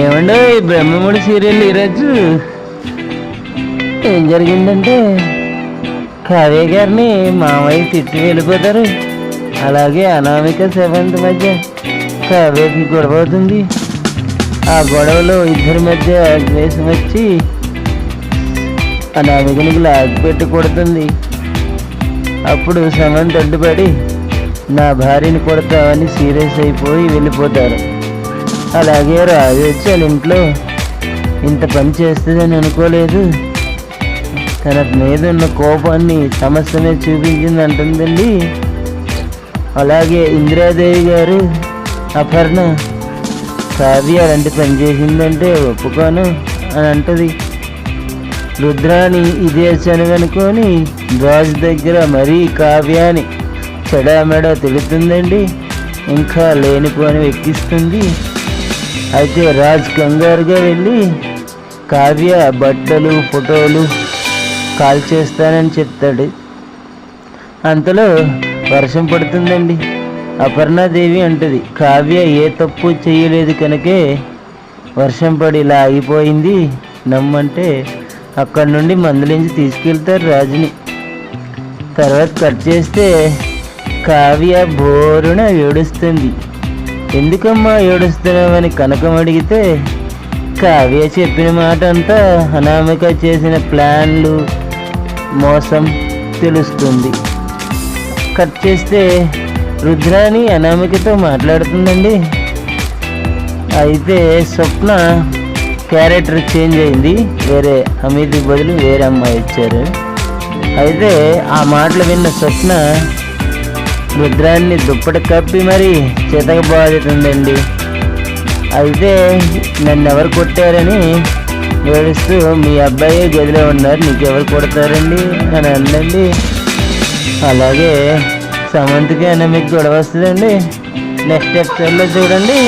ఏమండో ఈ బ్రహ్మముడి సీరియల్ ఈరోజు ఏం జరిగిందంటే కావ్య గారిని మామయ్య తిట్టి వెళ్ళిపోతారు. అలాగే అనామిక సెవెంత్ మధ్య కావ్యకి గొడవ అవుతుంది. ఆ గొడవలో ఇద్దరి మధ్య ద్వేషం వచ్చి అనామికని లాగి పెట్టి కొడుతుంది. అప్పుడు సమంత్ అడ్డుపడి నా భార్యని కొడతామని సీరియస్ అయిపోయి వెళ్ళిపోతారు. అలాగే రాజు వాళ్ళ ఇంట్లో ఇంత పని చేస్తుందని అనుకోలేదు. తన మీద ఉన్న కోపాన్ని సమస్య మీద చూపించింది అంటుందండి. అలాగే ఇందిరాదేవి గారు అపర్ణ కావ్య అలాంటి పని చేసిందంటే ఒప్పుకోను అని అంటది. రుద్రాని ఇదే చనుగనుకొని రాజు దగ్గర మరీ కావ్యాని చెడామెడ తెలుతుందండి ఇంకా లేనిపోని ఎక్కిస్తుంది అయితే రాజ్ కంగారుగా వెళ్ళి కావ్య బట్టలు ఫోటోలు కాల్ చేస్తానని చెప్తాడు. అంతలో వర్షం పడుతుందండి. అపర్ణాదేవి అంటది కావ్య ఏ తప్పు చేయలేదు కనుకే వర్షం పడి ఇలా ఆగిపోయింది. నమ్మంటే అక్కడి నుండి మందులించి తీసుకెళ్తారు రాజుని. తర్వాత కట్ చేస్తే కావ్య బోరున ఏడుస్తుంది. ఎందుకమ్మా ఏడుస్తున్నావని కనకం అడిగితే? కావ్య చెప్పిన మాట అంతా అనామిక చేసిన ప్లాన్లు మోసం తెలుస్తుంది. కట్ చేస్తే రుద్రాని అనామికతో మాట్లాడుతుందండి. అయితే స్వప్న క్యారెక్టర్ చేంజ్ అయింది. వేరే హమీద్కి బదులు వేరే అమ్మాయి ఇచ్చారు. అయితే ఆ మాటలు విన్న స్వప్న రుద్రాన్ని దుప్పటి కప్పి మరి చితకబాదుతుందండి అయితే నన్ను ఎవరు కొట్టారని ఏడుస్తూ మీ అబ్బాయి గదిలో ఉన్నారు నీకు ఎవరు కొడతారండి? అని అందండి అలాగే సమంతకి అన్న మీకు గొడవ వస్తుందండి. నెక్స్ట్ ఎపిసోడ్లో చూడండి.